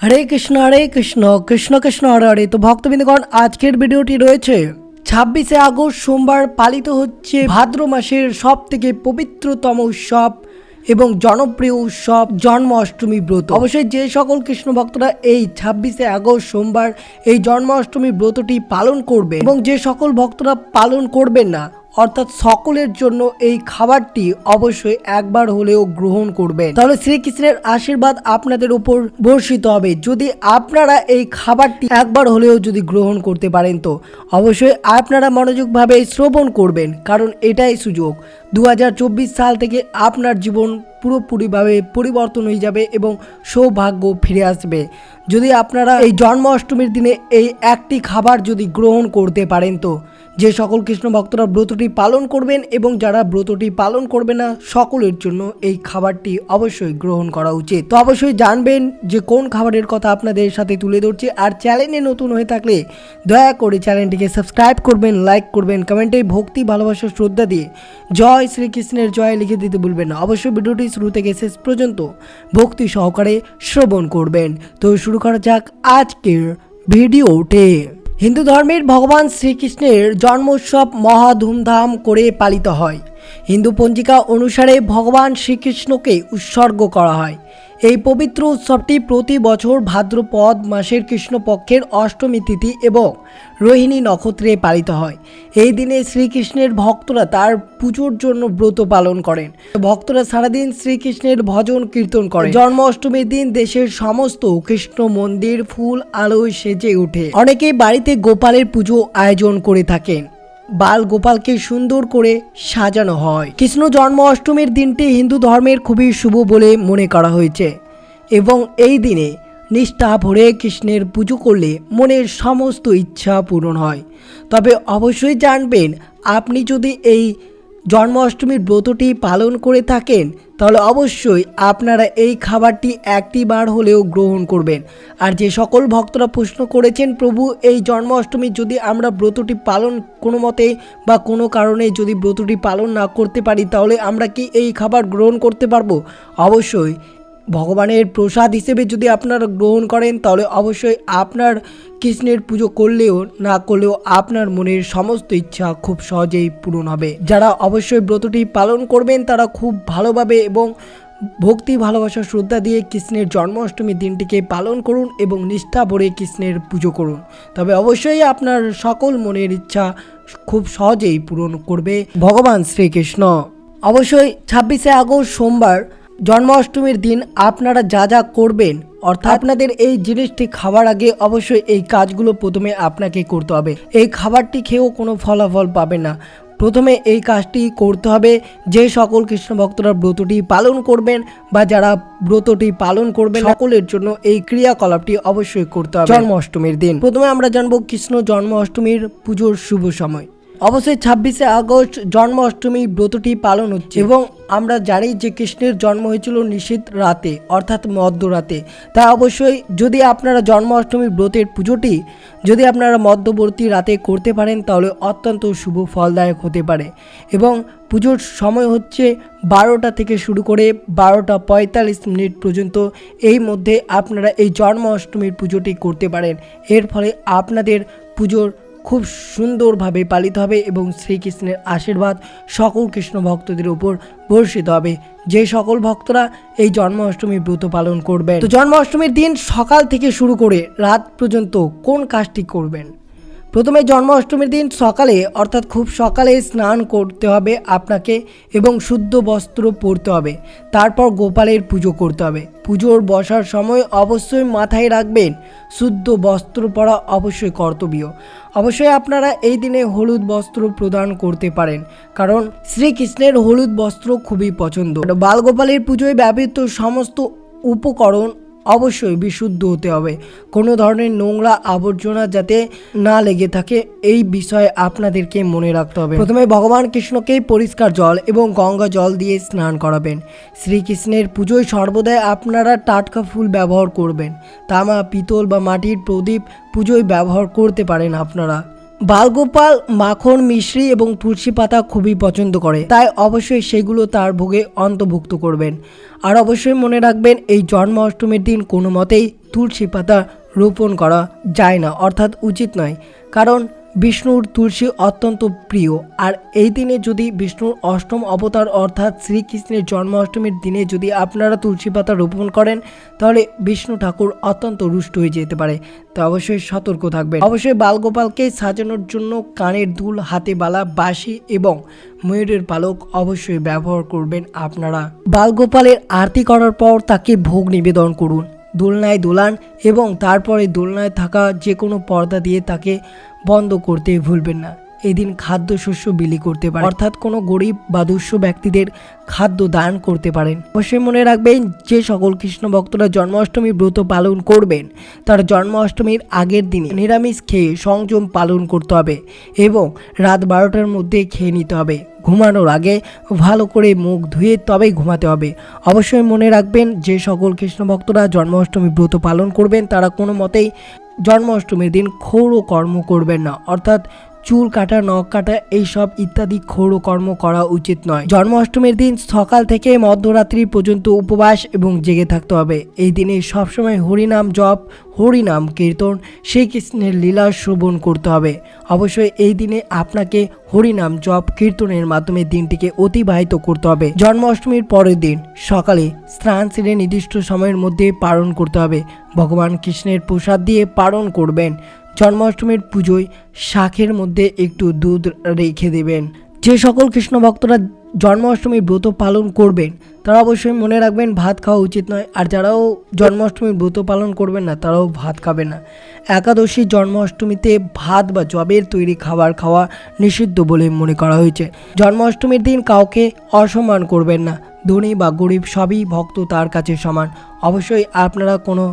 হরে কৃষ্ণ হরে কৃষ্ণ কৃষ্ণ কৃষ্ণ, হরে হরে। তো ভক্তবৃন্দগণ, আজকের ভিডিওটি রয়েছে, ছাব্বিশে আগস্ট সোমবার পালিত হচ্ছে ভাদ্র মাসের সব থেকে পবিত্রতম উৎসব এবং জনপ্রিয় উৎসব জন্মাষ্টমী ব্রত। অবশ্যই যে সকল কৃষ্ণ ভক্তরা এই ছাব্বিশে আগস্ট সোমবার এই জন্মাষ্টমী ব্রতটি পালন করবে এবং যে সকল ভক্তরা পালন করবেন না অর্থাৎ সকলের জন্য এই খাবারটি অবশ্যই একবার হলেও গ্রহণ করবেন। তাহলে শ্রীকৃষ্ণের আশীর্বাদ আপনাদের উপর বর্ষিত হবে। যদি আপনারা এই খাবারটি একবার হলেও যদি গ্রহণ করতে পারেন তো অবশ্যই আপনারা মনোযোগভাবে শ্রবণ করবেন, কারণ এটাই সুযোগ। দু হাজার চব্বিশ সাল থেকে আপনার জীবন পুরোপুরিভাবে পরিবর্তন হয়ে যাবে এবং সৌভাগ্য ফিরে আসবে। যদি আপনারা এই জন্মাষ্টমীর দিনে এই একটি খাবার যদি গ্রহণ করতে পারেন তো, যে সকল কৃষ্ণ ভক্তরা ব্রতটি পালন করবেন এবং যারা ব্রতটি পালন করবে না, সকলের জন্য এই খাবারটি অবশ্যই গ্রহণ করা উচিত। তো অবশ্যই জানবেন যে কোন খাবারের কথা আপনাদের সাথে তুলে ধরছি। আর চ্যানেলে নতুন হয়ে থাকলে দয়া করে চ্যানেলটিকে সাবস্ক্রাইব করবেন, লাইক করবেন, কমেন্টে ভক্তি, ভালোবাসা, শ্রদ্ধা দিয়ে জয় শ্রীকৃষ্ণের জয় লিখে দিতে ভুলবেন না। অবশ্যই ভিডিওটি শুরু থেকে শেষ পর্যন্ত ভক্তি সহকারে শ্রবণ করবেন। তো শুরু করা যাক আজকের ভিডিওটে হিন্দু ধর্মের ভগবান শ্রীকৃষ্ণের জন্মোৎসব মহা ধুমধাম করে পালিত হয়। হিন্দু পঞ্জিকা অনুসারে ভগবান শ্রীকৃষ্ণকে উৎসর্গ করা হয়। এই পবিত্র উৎসবটি প্রতি বছর ভাদ্রপদ মাসের কৃষ্ণপক্ষের অষ্টমী তিথি এবং রোহিণী নক্ষত্রে পালিত হয়। এই দিনে শ্রীকৃষ্ণের ভক্তরা তার পুজোর জন্য ব্রত পালন করেন। ভক্তরা সারাদিন শ্রীকৃষ্ণের ভজন কীর্তন করেন। জন্মাষ্টমীর দিন দেশের সমস্ত কৃষ্ণ মন্দির ফুল আলোয় সেজে ওঠে। অনেকেই বাড়িতে গোপালের পুজো আয়োজন করে থাকেন। বাল গোপালকে সুন্দর করে সাজানো হয়। কৃষ্ণ জন্ম অষ্টমীর দিনটি হিন্দু ধর্মের খুবই শুভ বলে মনে করা হয়েছে এবং এই দিনে নিষ্ঠা ভরে কৃষ্ণের পুজো করলে মনের সমস্ত ইচ্ছা পূরণ হয়। তবে অবশ্যই জানবেন, আপনি যদি এই জন্মাষ্টমীর ব্রতটি পালন করে থাকেন, তাহলে অবশ্যই আপনারা এই খাবারটি একটি বার হলেও গ্রহণ করবেন। আর যে সকল ভক্তরা প্রশ্ন করেছেন, প্রভু, এই জন্মাষ্টমী যদি আমরা ব্রতটি পালন কোনো মতে বা কোনো কারণে যদি ব্রতটি পালন না করতে পারি, তাহলে আমরা কি এই খাবার গ্রহণ করতে পারব? অবশ্যই ভগবানের প্রসাদ হিসেবে যদি আপনারা গ্রহণ করেন, তাহলে অবশ্যই আপনার কৃষ্ণের পুজো করলেও না করলেও আপনার মনের সমস্ত ইচ্ছা খুব সহজেই পূরণ হবে। যারা অবশ্যই ব্রতটি পালন করবেন, তারা খুব ভালোভাবে এবং ভক্তি, ভালোবাসা, শ্রদ্ধা দিয়ে কৃষ্ণের জন্মাষ্টমীর দিনটিকে পালন করুন এবং নিষ্ঠা ভরে কৃষ্ণের পুজো করুন। তবে অবশ্যই আপনার সকল মনের ইচ্ছা খুব সহজেই পূরণ করবে ভগবান শ্রীকৃষ্ণ। অবশ্যই ছাব্বিশে আগস্ট সোমবার জন্মাষ্টমীর দিন আপনারা যা যা করবেন, অর্থাৎ আপনাদের এই জিনিসটি খাওয়ার আগে অবশ্যই এই কাজগুলো প্রথমে আপনাকে করতে হবে। এই খাবারটি খেয়েও কোনো ফলাফল পাবে না। প্রথমে এই কাজটি করতে হবে, যে সকল কৃষ্ণ ভক্তরা ব্রতটি পালন করবেন বা যারা ব্রতটি পালন করবেন, সকলের জন্য এই ক্রিয়াকলাপটি অবশ্যই করতে হবে। জন্মাষ্টমীর দিন। প্রথমে আমরা জানব কৃষ্ণ জন্মাষ্টমীর পুজোর শুভ সময়। অবশ্যই ছাব্বিশে আগস্ট জন্মাষ্টমী ব্রতটি পালন হচ্ছে। এবং আমরা জানি যে কৃষ্ণের জন্ম হয়েছিল নিশীত রাতে, অর্থাৎ মধ্যরাতে। তাই অবশ্যই যদি আপনারা জন্মাষ্টমী ব্রতের পুজোটি যদি আপনারা মধ্যবর্তী রাতে করতে পারেন, তাহলে অত্যন্ত শুভ, ফলদায়ক হতে পারে। এবং পুজোর সময় হচ্ছে বারোটা থেকে শুরু করে বারোটা পঁয়তাল্লিশ মিনিট পর্যন্ত এই মধ্যে আপনারা এই জন্মাষ্টমীর পুজোটি করতে পারেন। এর ফলে আপনাদের পুজোর খুব সুন্দরভাবে পালিত হবে এবং শ্রীকৃষ্ণের আশীর্বাদ সকল কৃষ্ণ ভক্তদের উপর বর্ষিত হবে। যে সকল ভক্তরা এই জন্মাষ্টমী ব্রত পালন করবেন। তো জন্মাষ্টমীর দিন সকাল থেকে শুরু করে রাত পর্যন্ত কোন কাজটি করবেন? প্রথমে জন্মাষ্টমীর দিন সকালে, অর্থাৎ খুব সকালে স্নান করতে হবে আপনাকে এবং শুদ্ধ বস্ত্র পরতে হবে। তারপর গোপালের পুজো করতে হবে। পুজোর বসার সময় অবশ্যই মাথায় রাখবেন, শুদ্ধ বস্ত্র পরা অবশ্যই কর্তব্য। অবশ্যই আপনারা এই দিনে হলুদ বস্ত্র প্রদান করতে পারেন, কারণ শ্রীকৃষ্ণের হলুদ বস্ত্র খুবই পছন্দ। বালগোপালের পুজোয় ব্যবহৃত সমস্ত উপকরণ অবশ্যই বিশুদ্ধ হতে হবে। কোনো ধরনের নোংরা আবর্জনা যাতে না লেগে থাকে, এই বিষয়ে আপনাদেরকে মনে রাখতে হবে। প্রথমে ভগবান কৃষ্ণকে পরিষ্কার জল এবং গঙ্গা জল দিয়ে স্নান করাবেন। শ্রীকৃষ্ণের পুজোয় সর্বদাই আপনারা টাটকা ফুল ব্যবহার করবেন। তামা, পিতল বা মাটির প্রদীপ পুজোয় ব্যবহার করতে পারেন আপনারা। বালগোপাল মাখন, মিশ্রি এবং তুলসী পাতা খুবই পছন্দ করে। তাই অবশ্যই সেগুলো তার ভোগে অন্তর্ভুক্ত করবেন। আর অবশ্যই মনে রাখবেন, এই জন্মাষ্টমীর দিন কোনো মতেই তুলসী পাতা রোপণ করা যায় না, অর্থাৎ উচিত নয়। কারণ বিষ্ণুর তুলসী অত্যন্ত প্রিয়। আর এই দিনে যদি বিষ্ণুর অষ্টম অবতার অর্থাৎ শ্রীকৃষ্ণের জন্মাষ্টমীর দিনে যদি আপনারা তুলসী পাতা রোপণ করেন, তাহলে বিষ্ণু ঠাকুর অত্যন্ত রুষ্ট হয়ে যেতে পারে। তো অবশ্যই সতর্ক থাকবেন। অবশ্যই বালগোপালকে সাজানোর জন্য কানের দুল, হাতে বালা, বাঁশি এবং ময়ূরের পালক অবশ্যই ব্যবহার করবেন আপনারা। বালগোপালের আরতি করার পর তাকে ভোগ নিবেদন করুন। দোলনায় দোলান এবং তারপরে দোলনায় থাকা যে কোনো পর্দা দিয়ে তাকে বন্ধ করতে ভুলবেন না। এদিন খাদ্যশস্য বিলি করতে পারেন। অর্থাৎ কোনো গরিব বা দুঃস্ব ব্যক্তিদের খাদ্য দান করতে পারেন। অবশ্যই মনে রাখবেন, যে সকল কৃষ্ণ ভক্তরা জন্মাষ্টমী ব্রত পালন করবেন, তার জন্মাষ্টমীর আগের দিনে নিরামিষ খেয়ে সংযম পালন করতে হবে এবং রাত বারোটার মধ্যে খেয়ে নিতে হবে। ঘুমানোর আগে ভালো করে মুখ ধুয়ে তবেই ঘুমাতে হবে। অবশ্যই মনে রাখবেন, যে সকল কৃষ্ণ ভক্তরা জন্মাষ্টমী ব্রত পালন করবেন, তারা কোনো মতেই জন্মাষ্টমীর দিন ক্ষৌর কর্ম করবেন না। অর্থাৎ চুল কাটা, নখ কাটা, এইসব ইত্যাদি ক্ষৌর কর্ম করা উচিত নয়। জন্মাষ্টমীর দিন সকাল থেকে মধ্যরাত্রি পর্যন্ত উপবাস এবং জেগে থাকতে হবে। এই দিনে সবসময় হরিনাম জপ, হরিনাম কীর্তন, শ্রীকৃষ্ণের লীলা শ্রবণ করতে হবে। অবশ্যই এই দিনে আপনাকে হরিনাম জপ, কীর্তনের মাধ্যমে দিনটিকে অতিবাহিত করতে হবে। জন্মাষ্টমীর পরের দিন সকালে স্নান সেরে নির্দিষ্ট সময়ের মধ্যে পালন করতে হবে। ভগবান কৃষ্ণের প্রসাদ দিয়ে পালন করবেন। জন্মাষ্টমীর পুজোয় শাখের মধ্যে একটু দুধ রেখে দেবেন। যে সকল কৃষ্ণ ভক্তরা জন্মাষ্টমীর ব্রত পালন করবেন, তারা অবশ্যই মনে রাখবেন ভাত খাওয়া উচিত নয়। আর যারাও জন্মাষ্টমীর ব্রত পালন করবেন না, তারাও ভাত খাবে না। একাদশী জন্মাষ্টমীতে ভাত বা জবের তৈরি খাবার খাওয়া নিষিদ্ধ বলে মনে করা হয়েছে। জন্মাষ্টমীর দিন কাউকে অসম্মান করবেন না। ধনী বা গরিব সবই ভক্ত তার কাছে সমান। অবশ্যই আপনারা কোনো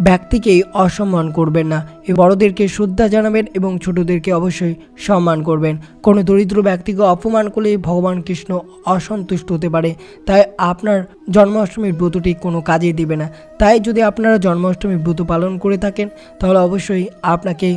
ব্যক্তিকেই অসম্মান করবেন না। এ বড়দেরকে শ্রদ্ধা জানাবেন এবং ছোটদেরকে অবশ্যই সম্মান করবেন। কোনো দরিদ্র ব্যক্তিকে অপমান করলে ভগবান কৃষ্ণ অসন্তুষ্ট হতে পারে। তাই আপনার জন্মাষ্টমীর ব্রতটি কোনো কাজে দিবে না। তাই যদি আপনারা জন্মাষ্টমীর ব্রত পালন করে থাকেন তাহলে অবশ্যই আপনাকে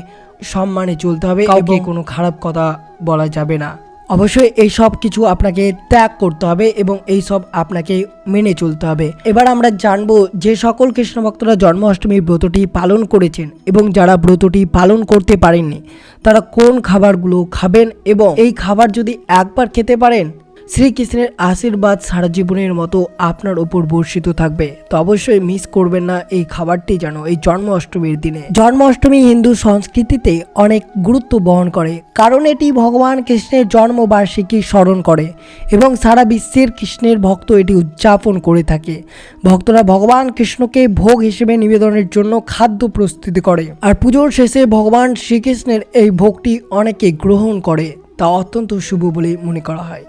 সম্মানে চলতে হবে। কাউকে কোনো খারাপ কথা বলা যাবে না। অবশ্যই এই সব কিছু আপনাকে ত্যাগ করতে হবে এবং এই সব আপনাকে মেনে চলতে হবে। এবার আমরা জানব যে সকল কৃষ্ণ ভক্তরা জন্মাষ্টমীর ব্রতটি পালন করেছেন এবং যারা ব্রতটি পালন করতে পারেননি, তারা কোন খাবারগুলো খাবেন এবং এই খাবার যদি একবার খেতে পারেন শ্রীকৃষ্ণের আশীর্বাদ সারা জীবনের মতো আপনার উপর বর্ষিত থাকবে। তো অবশ্যই মিস করবেন না এই খাবারটি যেন এই জন্মাষ্টমীর দিনে। জন্মাষ্টমী হিন্দু সংস্কৃতিতে অনেক গুরুত্ব বহন করে, কারণ এটি ভগবান কৃষ্ণের জন্মবার্ষিকী স্মরণ করে এবং সারা বিশ্বের কৃষ্ণের ভক্ত এটি উদযাপন করে থাকে। ভক্তরা ভগবান কৃষ্ণকে ভোগ হিসেবে নিবেদনের জন্য খাদ্য প্রস্তুতি করে। আর পুজোর শেষে ভগবান শ্রীকৃষ্ণের এই ভোগটি অনেকে গ্রহণ করে, তা অত্যন্ত শুভ বলে মনে করা হয়।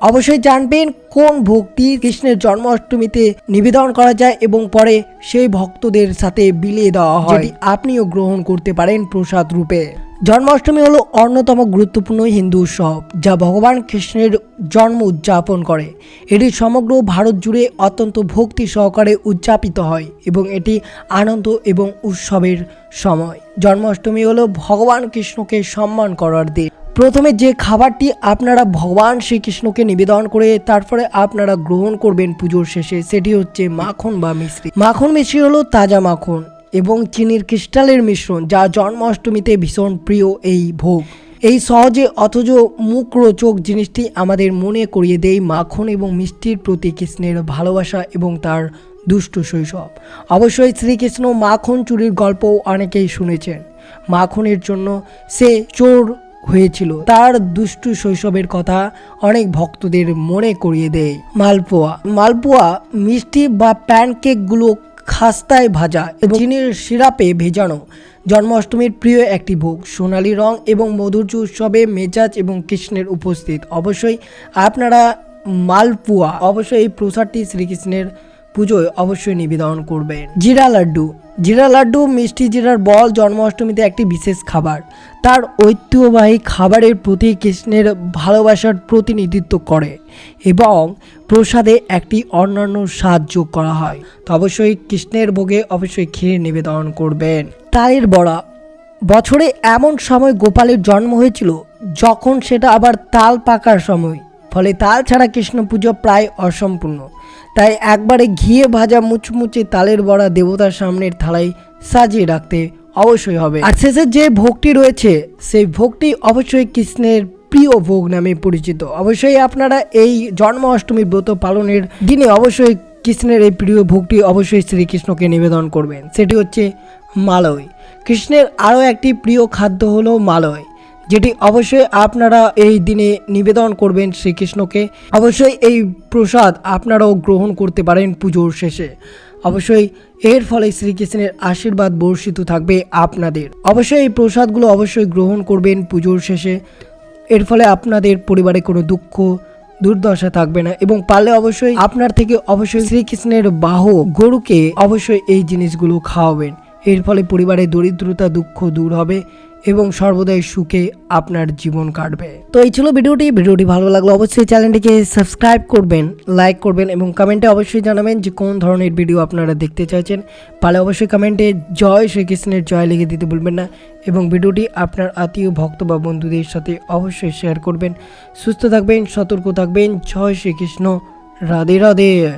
অবশ্যই জানবেন কোন ভক্তি কৃষ্ণের জন্মাষ্টমীতে নিবেদন করা যায় এবং পরে সেই ভক্তদের সাথে বিলিয়ে দেওয়া হয়। আপনিও গ্রহণ করতে পারেন প্রসাদ রূপে। জন্মাষ্টমী হলো অন্যতম গুরুত্বপূর্ণ হিন্দু উৎসব, যা ভগবান কৃষ্ণের জন্ম উদযাপন করে। এটি সমগ্র ভারত জুড়ে অত্যন্ত ভক্তি সহকারে উদযাপিত হয় এবং এটি আনন্দ এবং উৎসবের সময়। জন্মাষ্টমী হলো ভগবান কৃষ্ণকে সম্মান করার দিন। প্রথমে যে খাবারটি আপনারা ভগবান শ্রীকৃষ্ণকে নিবেদন করে তারপরে আপনারা গ্রহণ করবেন পুজোর শেষে, সেটি হচ্ছে মাখন বা মিশ্রি। মাখন মিশ্রি হলো তাজা মাখন এবং চিনির ক্রিস্টালের মিশ্রণ যা জন্মাষ্টমীতে ভীষণ প্রিয় এই ভোগ। এই সহজে অথচ মুখরোচক জিনিসটি আমাদের মনে করিয়ে দেয় মাখন এবং মিষ্টির প্রতি কৃষ্ণের ভালোবাসা এবং তার দুষ্ট শৈশব। অবশ্যই শ্রীকৃষ্ণ মাখন চুরির গল্প অনেকেই শুনেছেন। মাখনের জন্য সে চোর হয়েছিল। তার দুষ্টু শৈশবের কথা অনেক ভক্তদের মনে করিয়ে দেয়। মালপোয়া। মালপোয়া মিষ্টি বা প্যানকেকগুলো খাস্তায় ভাজা এবং চিনির সিরাপে ভেজানো। জন্মাষ্টমীর প্রিয় একটি ভোগ, সোনালী রং এবং মধুর্য উৎসবে মেজাজ এবং কৃষ্ণের উপস্থিত। অবশ্যই আপনারা মালপুয়া, অবশ্যই এই প্রসাদটি শ্রীকৃষ্ণের পুজোয় অবশ্যই নিবেদন করবেন। জিরা লাড্ডু। জিরা লাড্ডু মিষ্টি জিরার বল জন্মাষ্টমীতে একটি বিশেষ খাবার। তার ঐতিহ্যবাহী খাবারের প্রতি কৃষ্ণের ভালোবাসার প্রতিনিধিত্ব করে এবং প্রসাদে একটি অন্যান্য স্বাদ যোগ করা হয়। তো অবশ্যই কৃষ্ণের ভোগে অবশ্যই ক্ষীর নিবেদন করবেন। তালের বড়া। বছরে এমন সময় গোপালের জন্ম হয়েছিল, যখন সেটা আবার তাল পাকার সময়। ফলে তাল ছাড়া কৃষ্ণ পুজো প্রায় অসম্পূর্ণ। তাই একবারে ঘিয়ে ভাজা মুচমুচে তালের বড়া দেবতার সামনের থালায় সাজিয়ে রাখতে অবশ্যই হবে। আর শেষের যে ভোগটি রয়েছে, সেই ভোগটি অবশ্যই কৃষ্ণের প্রিয় ভোগ নামে পরিচিত। অবশ্যই আপনারা এই জন্মাষ্টমী ব্রত পালনের দিনে অবশ্যই কৃষ্ণের এই প্রিয় ভোগটি অবশ্যই শ্রীকৃষ্ণকে নিবেদন করবেন। সেটি হচ্ছে মালয়। কৃষ্ণের আরও একটি প্রিয় খাদ্য হলো মালয়। যেটি অবশ্যই আপনারা এই দিনে নিবেদন করবেন শ্রীকৃষ্ণকে। অবশ্যই এই প্রসাদ আপনারাও গ্রহণ করতে পারেন পুজোর শেষে। অবশ্যই এর ফলে শ্রীকৃষ্ণের আশীর্বাদ বর্ষিত থাকবে আপনাদের। অবশ্যই এই প্রসাদগুলো অবশ্যই গ্রহণ করবেন পুজোর শেষে। এর ফলে আপনাদের পরিবারে কোনো দুঃখ, দুর্দশা থাকবে না এবং পারলে অবশ্যই আপনার থেকে অবশ্যই শ্রীকৃষ্ণের বাহ গরুকে অবশ্যই এই জিনিসগুলো খাওয়াবেন। এর ফলে পরিবারে দরিদ্রতা, দুঃখ দূর হবে। এবং সর্বদাই সুখে আপনার জীবন কাটবে। তো এই ছিল ভিডিওটি। ভিডিওটি ভালো লাগল অবশ্যই চ্যানেলটিকে সাবস্ক্রাইব করবেন, লাইক করবেন এবং কমেন্টে অবশ্যই জানাবেন যে কোন ধরনের ভিডিও আপনারা দেখতে চাইছেন। পারলে অবশ্যই কমেন্টে জয় শ্রীকৃষ্ণের জয় লিখে দিতে ভুলবেন না এবং ভিডিওটি আপনার আত্মীয়, ভক্ত বা বন্ধুদের সাথে অবশ্যই শেয়ার করবেন। সুস্থ থাকবেন, সতর্ক থাকবেন। জয় শ্রীকৃষ্ণ। রাধে রাধে।